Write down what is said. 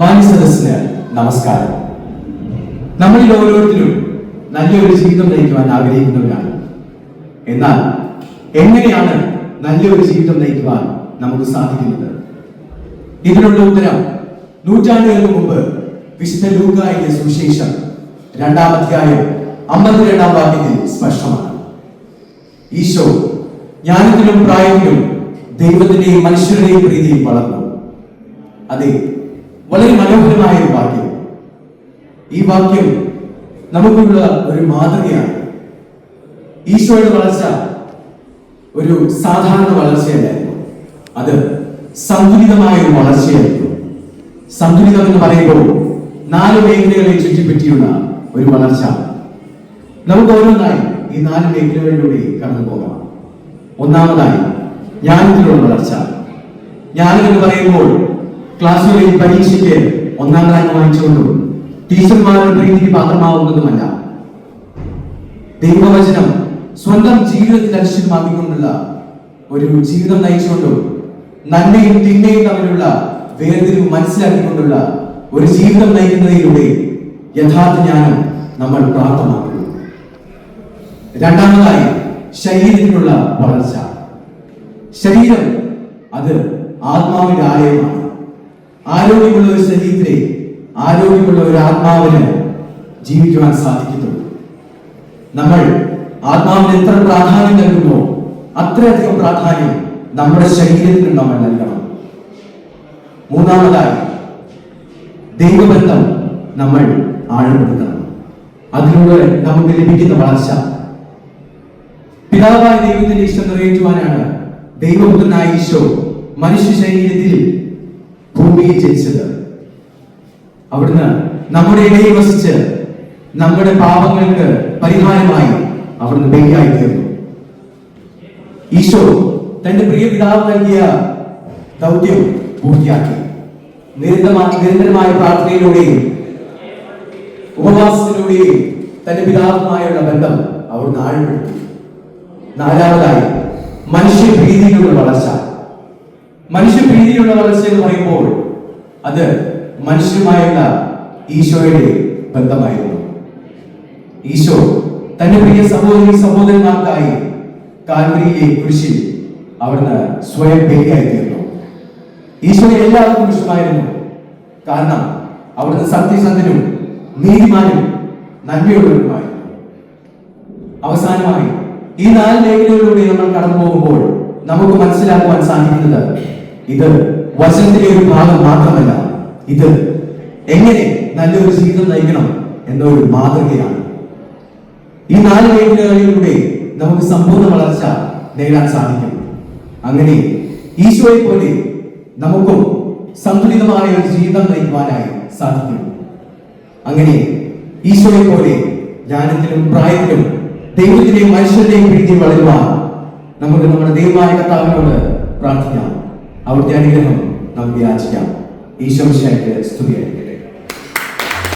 മാന്യ സദസ്സിന് നമസ്കാരം. നമ്മളിൽ ഓരോരുത്തരും നല്ലൊരു ജീവിതം നയിക്കുവാൻ ആഗ്രഹിക്കുന്നവരാണ്. എന്നാൽ എങ്ങനെയാണ് നല്ലൊരു ജീവിതം നയിക്കുവാൻ നമുക്ക് സാധിക്കുന്നത്? ഇതിനുള്ള ഉത്തരം നൂറ്റാണ്ടുകൾക്ക് മുമ്പ് വിശുദ്ധ ലൂക്കായിലെ സുവിശേഷം രണ്ടാം അധ്യായം അമ്പത്തിരണ്ടാം വാക്യത്തിൽ സ്പഷ്ടമാണ്. ഈശോ ജ്ഞാനത്തിലും പ്രായത്തിലും ദൈവത്തിന്റെയും മനുഷ്യരുടെയും പ്രീതിയിൽ വളർന്നു. അതെ വളരെ മനോഹരമായ ഒരു വാക്യം. ഈ വാക്യം നമുക്കുള്ള ഒരു മാതൃകയാണ്. ഈശോയുടെ വളർച്ച ഒരു സാധാരണ വളർച്ചയല്ലായിരുന്നു. അത് സന്തുലിതമായ ഒരു വളർച്ചയായിരുന്നു. സന്തുലിതം എന്ന് പറയുമ്പോൾ നാല് മേഖലകളെ ചുറ്റിപ്പറ്റിയുള്ള ഒരു വളർച്ച. നമുക്ക് ഓരോന്നായി ഈ നാല് മേഖലകളിലൂടെ കടന്നു പോകാം. ഒന്നാമതായി ജ്ഞാനത്തിലുള്ള വളർച്ച. ജ്ഞാനം എന്ന് പറയുമ്പോൾ ക്ലാസ്സുകളിൽ പരീക്ഷയ്ക്ക് ഒന്നാം റാങ്ക് വാങ്ങിച്ചുകൊണ്ടും ടീച്ചർമാരുടെ പ്രീതിക്ക് പാത്രമാവുന്നതുമല്ല. ദൈവവചനം സ്വന്തം ജീവിതത്തിൽ അനിശ്ചിതമാക്കിക്കൊണ്ടുള്ള ഒരു ജീവിതം നയിച്ചുകൊണ്ടും നന്മയും തിന്മയും തമ്മിലുള്ള വേർതിരിവ് മനസ്സിലാക്കിക്കൊണ്ടുള്ള ഒരു ജീവിതം നയിക്കുന്നതിലൂടെ യഥാർത്ഥ ജ്ഞാനം നമ്മൾ പ്രാപ്തമാക്കുന്നു. രണ്ടാമതായി ശരീരത്തിനുള്ള വളർച്ച. ശരീരം അത് ആത്മാവിന്റെ ആലയമാണ്. ആരോഗ്യമുള്ള ഒരു ശരീരത്തിലെ ആരോഗ്യമുള്ള ഒരു ആത്മാവിന് ജീവിക്കുവാൻ സാധിക്കത്തുള്ളൂ. നമ്മൾ ആത്മാവിന് എത്ര പ്രാധാന്യം നൽകുമോ അത്രയധികം പ്രാധാന്യം നമ്മുടെ ശരീരത്തിന് നമ്മൾ നൽകണം. മൂന്നാമതായി ദൈവബന്ധം നമ്മൾ ആഴപ്പെടുത്തണം. അതിലൂടെ നമുക്ക് ലഭിക്കുന്ന വളർച്ച. പിതാവായ ദൈവത്തിന്റെ ഇഷ്ടം നിറയേറ്റുവാനാണ് ദൈവപുത്രനായ ഈശോ മനുഷ്യ ശരീരത്തിൽ ഭൂമിയിൽ ജനിച്ചത് അവിടുന്ന് നമ്മുടെ ഇടയിൽ വസിച്ച് നമ്മുടെ പാപങ്ങൾക്ക് പരിഹാരമായി അവിടുന്ന് ബലിയായി തീർന്നു. ഈശോ തന്റെ പ്രിയ പിതാവ് നൽകിയ ദൗത്യം പൂർത്തിയാക്കി. നിരന്തരമായ നിരന്തരമായ പ്രാർത്ഥനയിലൂടെയും ഉപവാസത്തിലൂടെയും തന്റെ പിതാവുമായുള്ള ബന്ധം അവർ നാഴ്പ്പെടുത്തി നാലാമതായി മനുഷ്യപ്രീതിയിലുള്ള വളർച്ച. മനുഷ്യപ്രീതിയിലുള്ള വളർച്ച എന്ന് പറയുമ്പോൾ അത് മനുഷ്യമായുള്ള ഈശോയുടെ ബന്ധമായിരുന്നു. ഈശോ തന്റെ പ്രിയ സഹോദരി സഹോദരന്മാർക്കായി കാൽവരിയിലെ കുരിശിൽ അവിടുന്ന് സ്വയം ബലിയായി തീർന്നു ഈശോ എല്ലാവർക്കും ഇഷ്ടമായിരുന്നു കാരണം അവിടുന്ന് സത്യസന്ധനും നീതിമാനും നന്മയുള്ളവരുമായിരുന്നു. അവസാനമായി ഈ നാല് മേഖലകളിലൂടെ നമ്മൾ കടന്നു പോകുമ്പോൾ നമുക്ക് മനസ്സിലാക്കുവാൻ സാധിക്കുന്നത് ഇത് വചനത്തിലെ ഒരു ഭാഗം മാത്രമല്ല. ഇത് എങ്ങനെ നല്ലൊരു ജീവിതം നയിക്കണം എന്നൊരു മാതൃകയാണ്. ഈ നാല് മേഖലകളിലൂടെ നമുക്ക് സമ്പൂർണ വളർച്ച നേടാൻ സാധിക്കും. അങ്ങനെ ഈശോയെ പോലെ നമുക്കും സന്തുലിതമായ ഒരു ജീവിതം നയിക്കുവാനായി സാധിക്കും. അങ്ങനെ ഈശോയെ പോലെ ജ്ഞാനത്തിലും പ്രായത്തിലും ദൈവത്തിന്റെയും മനുഷ്യരുടെയും പ്രീതി വളരുവാൻ നമുക്ക് നമ്മുടെ ദൈവമായ കർത്താവിനോട് പ്രാർത്ഥിക്കാം. അവിടുത്തെ അനുഗ്രഹം നമുക്ക് യാചിക്കാം. ഈശോ സ്തുതിയായിരിക്കട്ടെ.